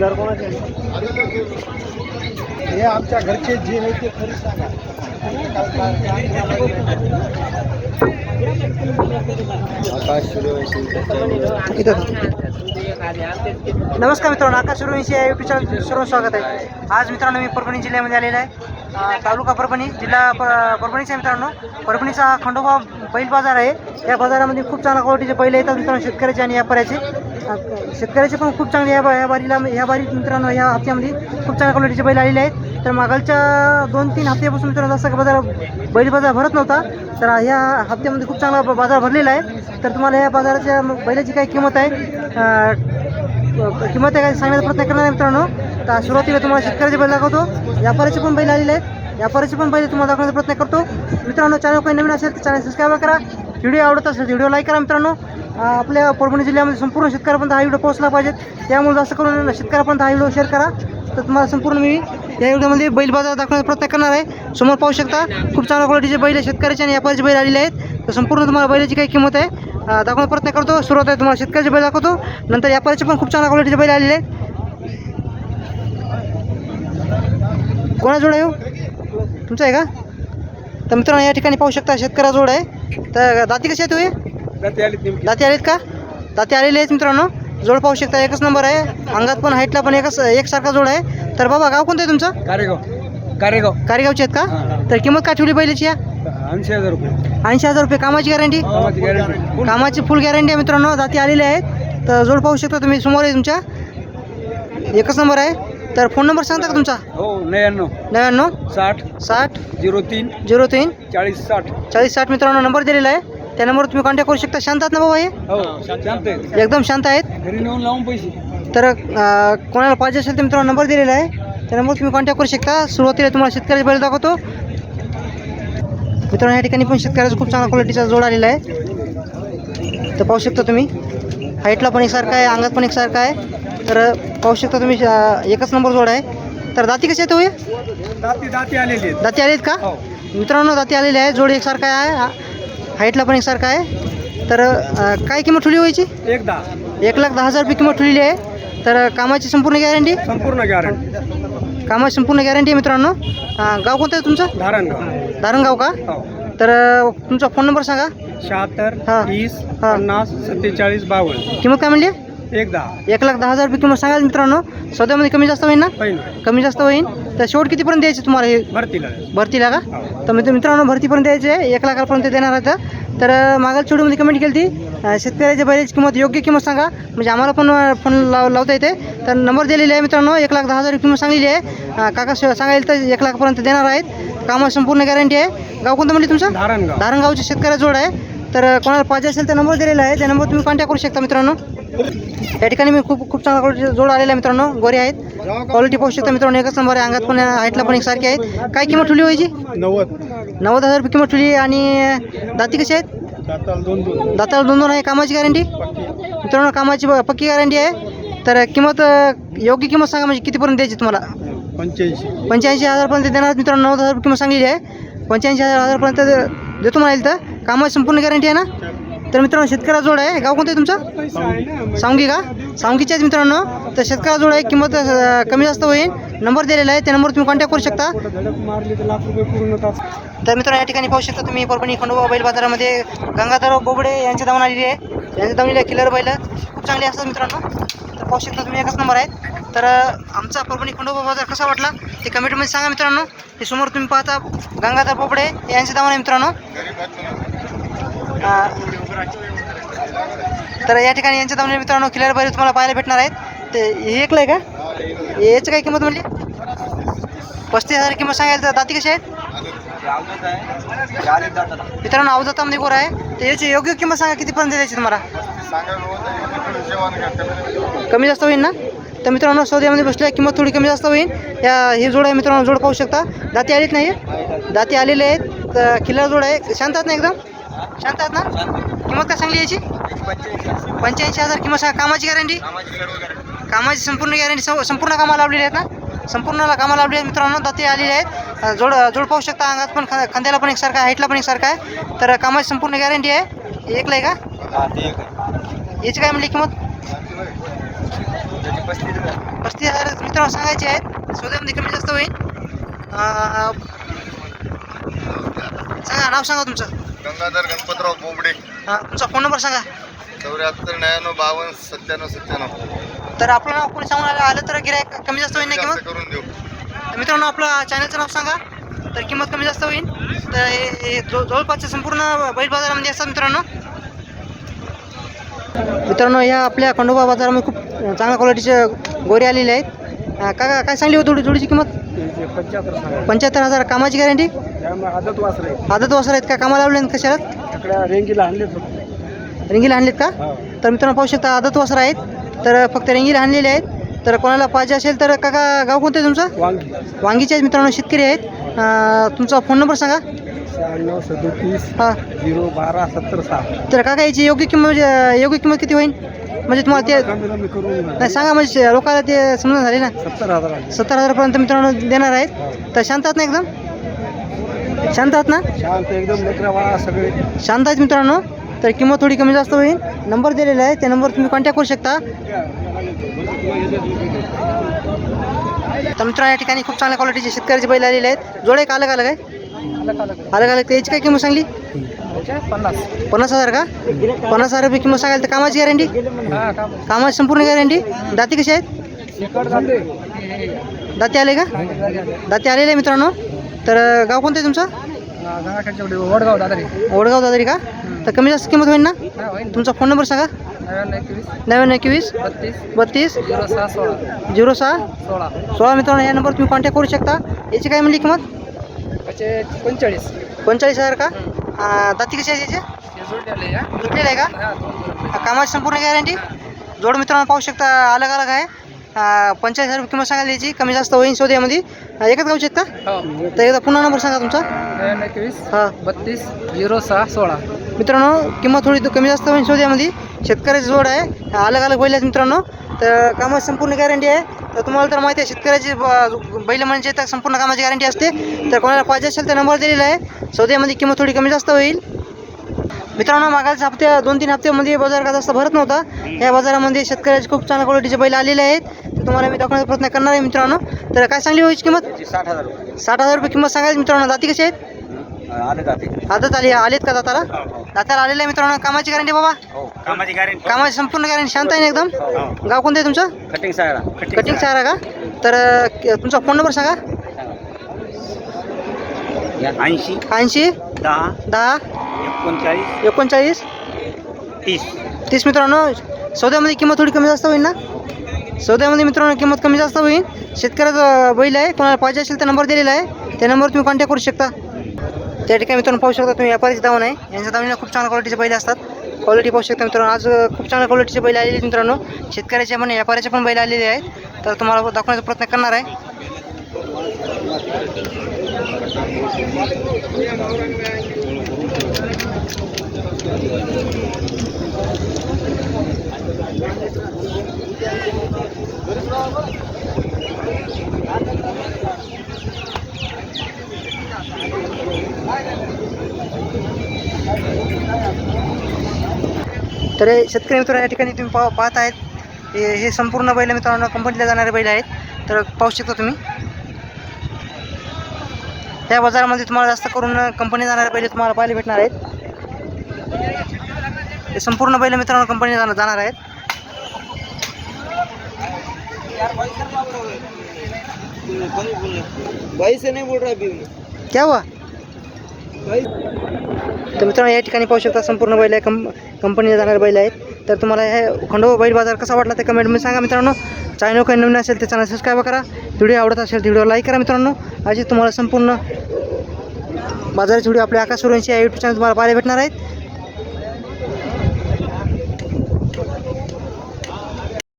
खिलार कोणाचे हे आमच्या घरचे जे आहे ते खरी सांगा. आकाश नमस्कार मित्रांनो आकाश सूर्यवंशी या युट्यूब चॅनल सर्व स्वागत आहे. आज मित्रांनो मी परभणी जिल्ह्यामध्ये आलेला आहे. तालुका परभणी जिल्हा परभणीचा मित्रांनो. परभणीचा खंडोबा बैल बाजार आहे. या बाजारामध्ये खूप चांगल्या क्वालिटीचे बैल येतात मित्रांनो शेतकऱ्याचे आणि व्यापाऱ्याचे. शेतकऱ्याचे पण खूप चांगले या या बारीला या बारी मित्रांनो या हप्त्यामध्ये खूप चांगल्या क्वालिटीचे बैल आलेले आहेत. तर मागलच्या दोन तीन हप्त्यापासून मित्रांनो जसं बाजार बैल बाजार भरत नव्हता तर ह्या हप्त्यामध्ये खूप चांगला ब- बाजार भरलेला आहे. तर तुम्हाला या बाजाराच्या बैलाची काय किंमत आहे किंमत आहे काय सांगण्याचा प्रयत्न करणार आहे मित्रांनो. तर सुरुवातीला तुम्हाला शेतकऱ्याचे बैल दाखवतो. व्यापाऱ्याचे पण बैल आलेले आहेत. व्यापाऱ्याचे पण पाहिजे तुम्हाला दाखवण्याचा प्रयत्न करतो. मित्रांनो चॅनल काही नवीन असेल तर चॅनल सबस्क्राईब करा. व्हिडिओ आवडत असेल व्हिडिओ लाईक करा मित्रांनो. आपल्या परभणी जिल्ह्यामध्ये संपूर्ण शेतकऱ्यापर्यंत हा व्हिडिओ पोहोचला पाहिजे त्यामुळे जास्त करून शेतकऱ्यापर्यंत हा व्हिडिओ शेअर करा. तर तुम्हाला संपूर्ण मी या व्हिडिओमध्ये बैल बाजार दाखवण्याचा प्रयत्न करणार आहे. समोर पाहू शकता खूप चांगल्या क्वालिटीचे बैल आहे, शेतकऱ्याचे आणि व्यापारीचे बैल आलेले आहेत. तर संपूर्ण तुम्हाला बैलाची काही किंमत आहे. दाखवण्याचा प्रयत्न करतो. सुरुवात आहे तुम्हाला शेतकऱ्याचे बैल दाखवतो. नंतर व्यापाऱ्याचे पण खूप चांगल्या क्वालिटीचे बैल आलेले आहेत. कोणाजवळ येऊ हो? तुमचं आहे का? तर मित्रांनो या ठिकाणी पाहू शकता शेतकऱ्याजवळ आहे. तर दाती कशी आहेत तुम्ही? दाती आलेत का? दाती आलेले आहेत मित्रांनो. जोड पाहू शकता एकच नंबर आहे. अंगात पण हाईटला पण एकच एकसारखा जोड आहे. तर बाबा गाव कोणतं आहे तुमचं? कारेगाव. कारेगाव. कारेगावचे आहेत का. तर किंमत काय ठेवली बैलाची या? ऐंशी हजार रुपये. ऐंशी हजार रुपये. कामाची गॅरंटी? कामाची गॅरंटी. कामाची फुल गॅरंटी आहे मित्रांनो. जाती आलेले आहेत. तर जोड पाहू शकता तुम्ही. समोर आहे तुमच्या. एकच नंबर आहे. तर फोन नंबर सांगता का तुमचा? हो नव्याण्णव. नव्याण्णव. साठ. साठ. झिरो तीन. झिरो तीन. चाळीस साठ. चाळीस साठ मित्रांनो नंबर दिलेला आहे. त्या नंबरवर तुम्ही कॉन्टॅक्ट करू शकता. शांत आहात ना बाबा हे हो शांत आहे. एकदम शांत आहेत. घरी नेऊन लावून पैसे. तर अं, कोणाला पाहिजे असेल तर मित्रांनो नंबर दिलेला आहे. त्या नंबरवर तुम्ही कॉन्टॅक्ट करू शकता. सुरुवातीला तुम्हाला शेतकऱ्याचे बैल दाखवतो. मित्रांनो या ठिकाणी पण शेतकऱ्याचा खूप चांगला क्वालिटीचा जोड आलेला आहे. तर पाहू शकता तुम्ही. हाईटला पण एकसारखा आहे अंगात पण एकसारखा आहे. तर पाहू शकता तुम्ही एकच नंबर जोड आहे. तर दाती कसे आहेत हो हे? दाती दाती आलेली आहेत. दाती आलेत का? हो. मित्रांनो दाती आलेले आहे जोड एकसारखा आहे. हाईटला पण एकसारखा आहे. तर काय किंमत ठेवली व्हायची एक दहा. एक लाख दहा हजार रुपये किंमत ठेवलेली आहे. तर कामाची संपूर्ण गॅरंटी? संपूर्ण गॅरंटी. कामाची संपूर्ण गॅरंटी आहे मित्रांनो. गाव कोणतं आहे तुमचं? धारणगाव. धारणगाव का? हो. तर तुमचा फोन नंबर सांगा. शहात्तर हा. हा. पन्नास सत्तेचाळीस बावन्न. किंमत काय म्हणली? एक दहा एक लाख दहा हजार रुपये किंमत सांगा मित्रांनो. सौद्यामध्ये कमी जास्त होईल ना? कमी जास्त होईल तर शेवट कितीपर्यंत द्यायचे तुम्हाला हे? भरतीला. भरतीला का? हो. तर मित्र मित्रांनो भरतीपर्यंत द्यायचे. आहे एक लाखापर्यंत देणार आहेत. तर मागील छोटीमध्ये कमेंट केली ती अं, शेतकऱ्याच्या बैलाची किंमत योग्य किंमत सांगा. म्हणजे आम्हाला पण फोन लाव लावता येते. तर नंबर दिलेले आहे मित्रांनो एक लाख दहा हजार किंमत सांगलेली आहे. काका सांगायला तर एक लाखपर्यंत देणार आहेत. कामाची संपूर्ण गॅरंटी आहे. गाव कोणतं म्हणजे तुमचं? धारणगाव. धारणगावचे शेतकऱ्या जोड आहे. तर कोणाला पाहिजे असेल तर नंबर दिलेला आहे. त्या नंबर तुम्ही कॉन्टॅक्ट करू शकता मित्रांनो. या ठिकाणी मी खूप खूप चांगला क्वालिटी जोड आलेला आहे मित्रांनो. गोरे आहेत. क्वालिटी पाहू शकता मित्रांनो. एकच नंबर आहे. अंगात पण हाईटला पण एकसारखे आहेत. काय किंमत ठेवली व्हायची नव्वद. नव्वद हजार रुपये किंमत ठेवली. आणि दाती कशी आहेत? दाताल दोन दोन. दाताला दोन दोन आहे. कामाची गॅरंटी मित्रांनो कामाची पक्की गॅरंटी आहे. तर किंमत योग्य किंमत सांगा म्हणजे कितीपर्यंत द्यायची तुम्हाला? पंच्याऐंशी. पंच्याऐंशी हजारपर्यंत देणार मित्रांनो. नव्वद हजार रुपये किंमत सांगलेली आहे. पंच्याऐंशी हजार हजारपर्यंत देतो म्हणाल तर. कामाची संपूर्ण गॅरंटी आहे ना? तर मित्रांनो शेतकऱ्या जोड आहे. गाव कोणतं आहे तुमचं? सांगी का? सांगीचे आहेत मित्रांनो. तर शेतकऱ्या जोड आहे. किंमत कमी जास्त होईल. नंबर दिलेला आहे. त्या नंबर तुम्ही कॉन्टॅक्ट करू शकता. तर मित्रांनो या ठिकाणी पाहू शकता तुम्ही परभणी खंडोबा बैल बाजारामध्ये. गंगाधर बोबडे यांची धावून आलेली आहे. यांची धावलेली किलर बैल. खूप चांगली असतात मित्रांनो. तर पाहू शकता तुम्ही एकच नंबर आहेत. तर आमचा परभणी खंडोबा बाजार कसा वाटला ते कमेंटमध्ये सांगा मित्रांनो. हे समोर तुम्ही पाहता गंगाधर बोबडे यांचे धावून आहे मित्रांनो. तर या ठिकाणी यांच्या धावणे मित्रांनो किलर बरे तुम्हाला पाहायला भेटणार आहेत. ते हे ऐकलं आहे का? याची काय किंमत म्हणली? पस्तीस हजार किंमत सांगायला तर दाती कशी आहेत? मित्रांनो अवजातामध्ये गोर आहे. तर याची योग्य किंमत सांगा कितीपर्यंत द्यायची तुम्हाला? कमी जास्त होईल ना? तर मित्रांनो सौद्यामध्ये बसल्या किंमत थोडी कमी जास्त होईल. या हे जोड आहे मित्रांनो जोड पाहू शकता. दाती आलीच नाही? दाती आलेले आहेत. तर किल्ला जोड आहे. शांत आहेत ना एकदम? शांत आहेत ना? किंमत काय सांगली याची? पंच्याऐंशी हजार किंमत सांगा. कामाची गॅरंटी कामाची संपूर्ण गॅरंटी संपूर्ण कामाला लावलेली आहेत ना? संपूर्ण कामाला लावलेली आहेत मित्रांनो. दाते आलेले आहेत. जोड जोड पाहू शकता अंगात पण खांद्याला पण एकसारखा आहे हाईटला पण एकसारखा आहे. तर कामाची संपूर्ण गॅरंटी आहे. एकला आहे का? याची काय म्हणली किंमत? पस्तीस हजार. मित्रांनो सांगायचे आहेत. सौद्यामध्ये कमी जास्त होईल. सांगा नाव सांगा तुमचं. गंगाधर गणपतराव बोबडे. हां तुमचा फोन नंबर सांगा. चौऱ्याहत्तर नव्याण्णव बावन्न सत्त्याण्णव सत्त्याण्णव. तर आपलं नाव कोणी सांगून आलं? आलं तर गिरायक कमी जास्त होईल ना किंमत? जास्त करून देऊ. तर मित्रांनो आपलं चॅनलचं नाव सांगा. तर किंमत कमी जास्त होईल. तर हे हे जवळ- जवळपासच्या संपूर्ण बैल बाजारामध्ये असतात मित्रांनो. मित्रांनो या आपल्या खंडोबा बाजारामध्ये खूप चांगल्या क्वालिटीचे गोरे आलेले आहेत. अं, काका काय सांगली हो जोडी जोडीची किंमत? पंच्याहत्तर हजार. कामाची गॅरंटी आदत वासर आहे आदत वासर आहेत का? कामाला लावले कशाला सगळ्या रेंगीला आणले रिंगीला आणलेत का? तर मित्रांनो पाहू शकता आदत वासर आहेत. तर फक्त रिंगीला आणलेले आहेत. तर कोणाला पाहिजे असेल तर काका गाव कोणतं आहे तुमचं? वांगी. वांगीचे आहेत मित्रांनो शेतकरी आहेत. अं, तुमचा फोन नंबर सांगा. शहाण्णव सदोतीस हां. झिरो बारा सत्तर सहा. तर काका याची योग्य किंमत म्हणजे योग्य किंमत किती होईल? म्हणजे तुम्हाला ते कमी कमी करून नाही सांगा म्हणजे लोकांना ते समजून झाले ना. सत्तर हजार सत्तर हजारपर्यंत मित्रांनो देणार आहेत. तर शांत आहात ना एकदम? शांत आहात ना? शांत एकदम लेकरा बाळा सगळे. शांत आहेत मित्रांनो. तर किंमत थोडी कमी जास्त होईल. नंबर दिलेला आहे. त्या नंबर तुम्ही कॉन्टॅक्ट करू शकता. तर मित्रांनो या ठिकाणी खूप चांगल्या क्वालिटीचे शेतकऱ्याचे बैल आलेले आहेत. जोडे का अलग अलग आहे. अलग अलग तर याची काय किंमत सांगली? पन्नास पन्नास हजार का? पन्नास हजार रुपये किंमत सांगाल तर कामाची गॅरंटी काम कामाची संपूर्ण गॅरंटी दाती कशी आहेत? दाती आले का? दाती आलेले मित्रांनो. तर गाव कोणतं आहे तुमचं? गंगाखेडच्या पुढे वडगाव दादरी. ओडगाव दादरी का? तर कमी जास्त किंमत होईल ना? हा होईल तुमचा फोन नंबर सांगा. नव्याण्णव एकवीस. नव्याण्णव एकवीस. बत्तीस. बत्तीस. झिरो सहा सोळा. झिरो सहा. सोळा. सोळा मित्रांनो या नंबर तुम्ही कॉन्टॅक्ट करू शकता. याची काय म्हणली किंमत? त्याचे पंचेचाळीस. पंचेचाळीस हजार का? दाती कशी आहे याचे? या. तुटलेलं आहे का? हा दोन कामाची संपूर्ण गॅरंटी जोड मित्रांनो पाहू शकता अलग अलग आहे. अं, पंचेचाळीस हजार किंमत सांगायला याची कमी जास्त होईल सौद्यामध्ये अं, एकच गावचे आहेत का? हो. तर एकदा पुन्हा नंबर सांगा तुमचा. एकवीस हां. बत्तीस झिरो सहा सोळा. मित्रांनो किंमत थोडी कमी जास्त होईल शोध्यामध्ये शेतकऱ्याची जोड आहे. अलग अलग बैल आहेत मित्रांनो. तर कामाची संपूर्ण गॅरंटी आहे. तर तुम्हाला तर माहिती आहे शेतकऱ्याची बैल म्हणजे तर संपूर्ण कामाची गॅरंटी असते. तर कोणाला पाहिजे असेल तर नंबर दिलेला आहे. सौद्यामध्ये किंमत थोडी कमी जास्त होईल. मित्रांनो मागाच्या हप्त्या दोन तीन हप्त्यामध्ये बाजार का जास्त भरत नव्हता. या बाजारामध्ये शेतकऱ्याचे खूप चांगल्या क्वालिटीचे बैल आलेले आहेत. तर तुम्हाला मी दाखवण्याचा प्रयत्न करणार आहे मित्रांनो. तर काय सांगली व्हायची किंमत? साठ हजार रुपये. साठ हजार रुपये किंमत सांगायची मित्रांनो. दाती कशी आहेत? जाते आदत आली आलेत का दाताला? दाताला आलेले आहे मित्रांनो. कामाची गॅरंटी बाबा. हो कामाची गॅरंटी कामाची संपूर्ण गॅरंटी शांत आहे ना एकदम? हो गाव कोणतं आहे तुमचं? कटिंग सायरा कटिंग चारा का? तर तुमचा फोन नंबर सांगा. ऐंशी. ऐंशी. दहा. दहा. एकोणचाळीस. एकोणचाळीस? तीस. तीस मित्रांनो सौद्यामध्ये किंमत थोडी कमी जास्त होईल ना? सौद्यामध्ये मित्रांनो किंमत कमी जास्त होईल. शेतकऱ्याचा बैल आहे कोणाला पाहिजे असेल तर नंबर दिलेला आहे. त्या नंबरवर तुम्ही कॉन्टॅक्ट करू शकता. त्या ठिकाणी मित्रांनो पाहू शकता तुम्ही व्यापारीची दावण आहे. यांच्या दावणीला खूप चांगल्या क्वालिटीचे बैल असतात. क्वालिटी पाहू शकता मित्रांनो. आज खूप चांगल्या क्वालिटीचे बैल आलेले मित्रांनो. शेतकऱ्याचे पण व्यापाऱ्याचे पण बैल आलेले आहेत. तर तुम्हाला दाखवण्याचा प्रयत्न करणार आहे. तर हे शेतकरी मित्र या ठिकाणी तुम्ही पा पाहत आहेत. हे हे संपूर्ण बैल मित्रांनो कंपनीला जाणारे बैल आहेत. तर पाहू शकता तुम्ही. या बाजारामध्ये तुम्हाला जास्त करून कंपनी जाणारे बैल तुम्हाला पाहायला भेटणार आहेत. हे संपूर्ण बैल मित्रांनो कंपनी जाणार जाणार आहेत. क्या हुआ? तर मित्रांनो या ठिकाणी पाहू शकता संपूर्ण बैल आहे कंप कंपनीला जाणारे बैल आहेत. तर तुम्हाला हे खंडोबा बैल बाजार कसा वाटला ते कमेंटमध्ये सांगा मित्रांनो. चॅनल काही नवीन असेल तर चॅनल सबस्क्राईब करा. व्हिडिओ आवडत असेल तर व्हिडिओ लाईक करा मित्रांनो. अशी तुम्हाला संपूर्ण बाजाराची व्हिडिओ आपल्या आकाश सुरवंशी या यूट्यूब चॅनल तुम्हाला पाहायला भेटणार आहेत.